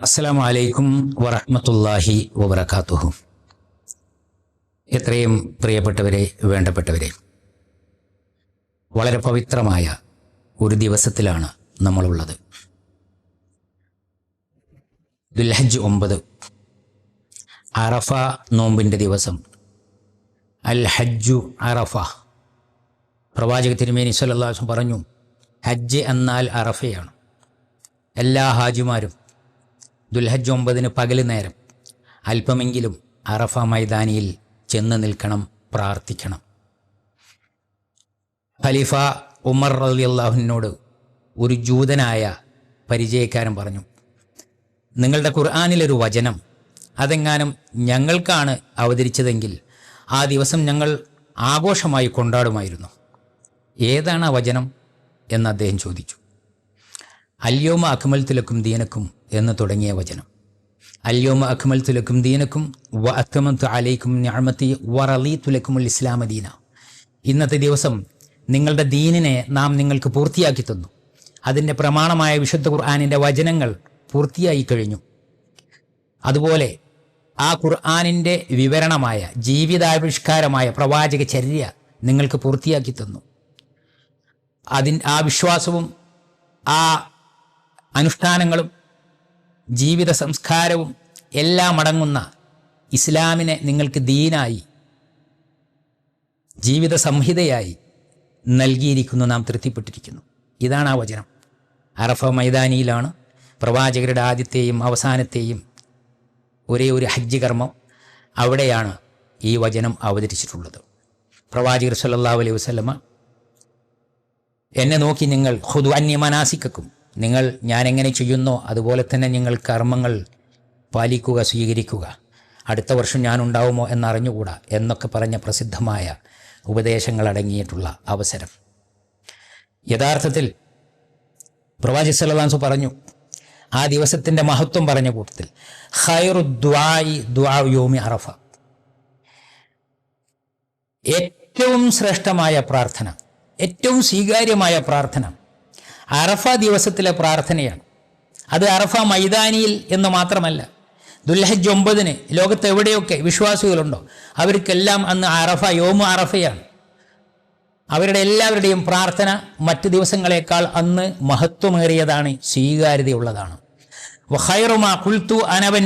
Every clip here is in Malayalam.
അസ്സലാമു വലൈക്കും വറഹമത്തല്ലാഹി വബറകാതുഹു എത്രയും പ്രിയപ്പെട്ടവരെ വേണ്ടപ്പെട്ടവരെ വളരെ പവിത്രമായ ഒരു ദിവസത്തിലാണ് നമ്മളുള്ളത്. ദുൽഹജ് ഒമ്പത് അറഫ നോമ്പിന്റെ ദിവസം അൽ ഹജ്ജു അറഫ. പ്രവാചക തിരുമേനി സല്ലല്ലാഹു പറഞ്ഞു ഹജ്ജ് എന്നാൽ അറഫയാണ്. എല്ലാ ഹാജിമാരും ദുൽഹജ്ജ് ഒമ്പതിന് പകൽ നേരം അല്പമെങ്കിലും അറഫ മൈതാനിയിൽ ചെന്ന് നിൽക്കണം പ്രാർത്ഥിക്കണം. ഖലീഫ ഉമർ റലി അള്ളാഹുവിനോട് ഒരു ജൂതനായ പരിചയക്കാരൻ പറഞ്ഞു നിങ്ങളുടെ ഖുർആാനിലൊരു വചനം അതെങ്ങാനും ഞങ്ങൾക്കാണ് അവതരിച്ചതെങ്കിൽ ആ ദിവസം ഞങ്ങൾ ആഘോഷമായി കൊണ്ടാടുമായിരുന്നു. ഏതാണ് ആ വചനം? എന്ന് അദ്ദേഹം ചോദിച്ചു. അല്യോമ അക്മൽ തിലക്കും ദീനക്കും എന്ന് തുടങ്ങിയ വചനം. അല്യോമ അക്മൽ തുലക്കും ദീനക്കും വ അക്മന്തു അലൈക്കും ഞാമത്തി വറലി തുലക്കുമുൽ ഇസ്ലാമദീന ഇന്നത്തെ ദിവസം നിങ്ങളുടെ ദീനിനെ നാം നിങ്ങൾക്ക് പൂർത്തിയാക്കി തന്നു. അതിന്റെ പ്രമാണമായ വിശുദ്ധ ഖുർആാനിന്റെ വചനങ്ങൾ പൂർത്തിയായി കഴിഞ്ഞു. അതുപോലെ ആ ഖുർആാനിന്റെ വിവരണമായ ജീവിതാവിഷ്കാരമായ പ്രവാചക ചര്യ നിങ്ങൾക്ക് പൂർത്തിയാക്കി തന്നു. അതിൻ ആ വിശ്വാസവും ആ അനുഷ്ഠാനങ്ങളും ജീവിത സംസ്കാരവും എല്ലാം അടങ്ങുന്ന ഇസ്ലാമിനെ നിങ്ങൾക്ക് ദീനായി ജീവിത സംഹിതയായി നൽകിയിരിക്കുന്നു നാം തൃപ്തിപ്പെട്ടിരിക്കുന്നു. ഇതാണ് ആ വചനം. അറഫ മൈതാനിയിലാണ് പ്രവാചകരുടെ ആദ്യത്തെയും അവസാനത്തെയും ഒരേ ഒരു ഹജ്ജ് കർമ്മം അവിടെയാണ് ഈ വചനം അവതരിച്ചിട്ടുള്ളത്. പ്രവാചകർ സല്ലാ അലൈഹി വസ്ലമ എന്നെ നോക്കി നിങ്ങൾ ഹുദു അന്യമനാസിക്കും നിങ്ങൾ ഞാൻ എങ്ങനെ ചെയ്യുന്നോ അതുപോലെ തന്നെ നിങ്ങൾ കർമ്മങ്ങൾ പാലിക്കുക സ്വീകരിക്കുക. അടുത്ത വർഷം ഞാൻ ഉണ്ടാവുമോ എന്നറിഞ്ഞുകൂടാ എന്നൊക്കെ പറഞ്ഞ പ്രസിദ്ധമായ ഉപദേശങ്ങൾ അടങ്ങിയിട്ടുള്ള അവസരം. യഥാർത്ഥത്തിൽ പ്രവാചി സലവാൻസു പറഞ്ഞു ആ ദിവസത്തിന്റെ മഹത്വം പറഞ്ഞ കൂട്ടത്തിൽ ഹൈറു ദ്വായി ദ്വാ അറഫ. ഏറ്റവും ശ്രേഷ്ഠമായ പ്രാർത്ഥന ഏറ്റവും സ്വീകാര്യമായ പ്രാർത്ഥന അറഫ ദിവസത്തിലെ പ്രാർത്ഥനയാണ്. അത് അറഫ മൈതാനിയിൽ എന്ന് മാത്രമല്ല ദുൽഹജ് ഒമ്പതിന് ലോകത്ത് എവിടെയൊക്കെ വിശ്വാസികളുണ്ടോ അവർക്കെല്ലാം അന്ന് അറഫ യോമ അറഫയാണ്. അവരുടെ എല്ലാവരുടെയും പ്രാർത്ഥന മറ്റ് ദിവസങ്ങളെക്കാൾ അന്ന് മഹത്വമേറിയതാണ് സ്വീകാര്യതയുള്ളതാണ്.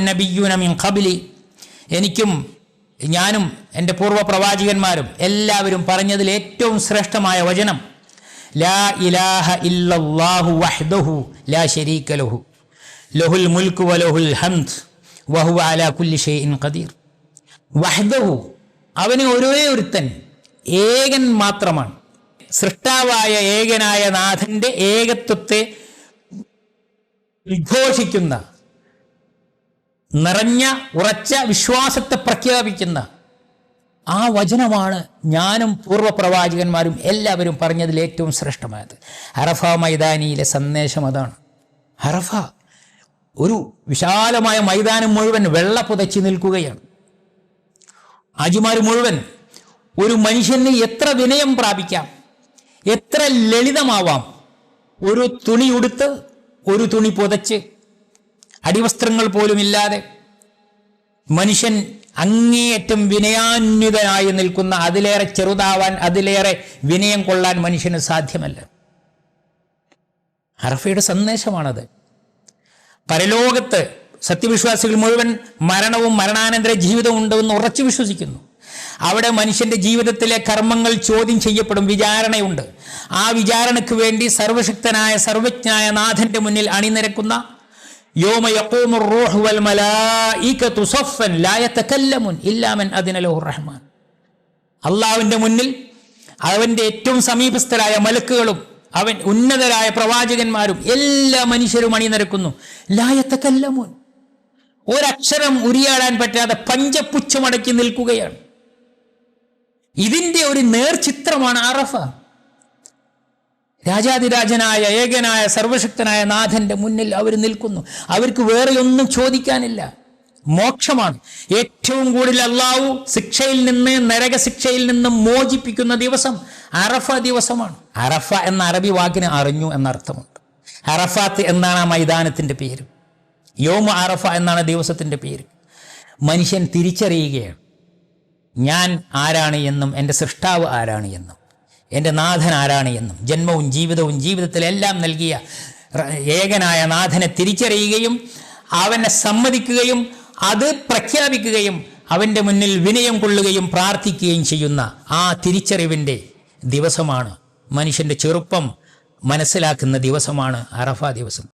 നബിയുന മിൻ എനിക്കും ഞാനും എന്റെ പൂർവ പ്രവാചകന്മാരും എല്ലാവരും പറഞ്ഞതിൽ ഏറ്റവും ശ്രേഷ്ഠമായ വചനം ലാ ഇലാഹ ഇല്ലല്ലാഹു വഹ്ദഹു ലാ ലഹു. ലഹുൽ വലഹുൽ അലാ കുല്ലി ഖദീർ. വഹ്ദഹു അവന് ഒരേ ഒരുത്തൻ ഏകൻ മാത്രമാണ്. സൃഷ്ടാവായ ഏകനായ നാഥന്റെ ഏകത്വത്തെ ഉദ്ഘോഷിക്കുന്ന നിറഞ്ഞ ഉറച്ച വിശ്വാസത്തെ പ്രഖ്യാപിക്കുന്ന ആ വചനമാണ് ഞാനും പൂർവ പ്രവാചകന്മാരും എല്ലാവരും പറഞ്ഞതിൽ ഏറ്റവും ശ്രേഷ്ഠമായത്. ഹറഫ മൈതാനിയിലെ സന്ദേശം അതാണ്. ഹറഫ ഒരു വിശാലമായ മൈതാനം മുഴുവൻ വെള്ള പുതച്ച് നിൽക്കുകയാണ്. ആജിമാർ മുഴുവൻ ഒരു മനുഷ്യന് എത്ര വിനയം പ്രാപിക്കാം എത്ര ലളിതമാവാം. ഒരു തുണി ഉടുത്ത് ഒരു തുണി പുതച്ച് അടിവസ്ത്രങ്ങൾ പോലുമില്ലാതെ മനുഷ്യൻ അങ്ങേയറ്റം വിനയാന്വിതനായി നിൽക്കുന്ന അതിലേറെ ചെറുതാവാൻ അതിലേറെ വിനയം കൊള്ളാൻ മനുഷ്യന് സാധ്യമല്ല. അറഫയുടെ സന്ദേശമാണത്. പരലോകത്ത് സത്യവിശ്വാസികൾ മുഴുവൻ മരണവും മരണാനന്തര ജീവിതവും ഉണ്ടെന്ന് ഉറച്ചു വിശ്വസിക്കുന്നു. അവിടെ മനുഷ്യന്റെ ജീവിതത്തിലെ കർമ്മങ്ങൾ ചോദ്യം ചെയ്യപ്പെടും വിചാരണയുണ്ട്. ആ വിചാരണയ്ക്ക് വേണ്ടി സർവശക്തനായ സർവജ്ഞായ നാഥന്റെ മുന്നിൽ അണിനിരക്കുന്ന റൂഹു വൽ ലാ യതകല്ലമുൻ ഇല്ലാ മൻ ലഹു റഹ്മാൻ. മുന്നിൽ അവന്റെ ഏറ്റവും സമീപസ്ഥരായ മലക്കുകളും അവൻ ഉന്നതരായ പ്രവാചകന്മാരും എല്ലാ മനുഷ്യരും അണിനിരക്കുന്നു. ലായത്തക്കല്ലമുൻ ഒരക്ഷരം ഉരിയാടാൻ പറ്റാതെ പഞ്ചപുച്ഛമടക്കി നിൽക്കുകയാണ്. ഇതിന്റെ ഒരു നേർചിത്രമാണ് അറഫ. രാജാതിരാജനായ ഏകനായ സർവശക്തനായ നാഥന്റെ മുന്നിൽ അവർ നിൽക്കുന്നു. അവർക്ക് വേറെ ഒന്നും ചോദിക്കാനില്ല. മോക്ഷമാണ്. ഏറ്റവും കൂടുതൽ അള്ളാഹു ശിക്ഷയിൽ നിന്ന് നരക ശിക്ഷയിൽ നിന്ന് മോചിപ്പിക്കുന്ന ദിവസം അറഫ ദിവസമാണ്. അറഫ എന്ന അറബി വാക്കിന് അറിഞ്ഞു എന്നർത്ഥമുണ്ട്. അറഫാത്ത് എന്നാണ് ആ മൈതാനത്തിന്റെ പേര്. യോമ അറഫ എന്നാണ് ദിവസത്തിന്റെ പേര്. മനുഷ്യൻ തിരിച്ചറിയുകയാണ്. ഞാൻ ആരാണ് എന്നും എന്റെ സൃഷ്ടാവ് ആരാണ് എന്നും. എന്റെ നാഥൻ ആരാണ് എന്നും. ജന്മവും ജീവിതവും ജീവിതത്തിലെല്ലാം നൽകിയ ഏകനായ നാഥനെ തിരിച്ചറിയുകയും അവനെ സമ്മതിക്കുകയും അത് പ്രഖ്യാപിക്കുകയും അവന്റെ മുന്നിൽ വിനയം കൊള്ളുകയും പ്രാർത്ഥിക്കുകയും ചെയ്യുന്ന ആ തിരിച്ചറിവിന്റെ ദിവസമാണ്. മനുഷ്യന്റെ ചെറുപ്പം മനസ്സിലാക്കുന്ന ദിവസമാണ് അറഫ ദിവസം.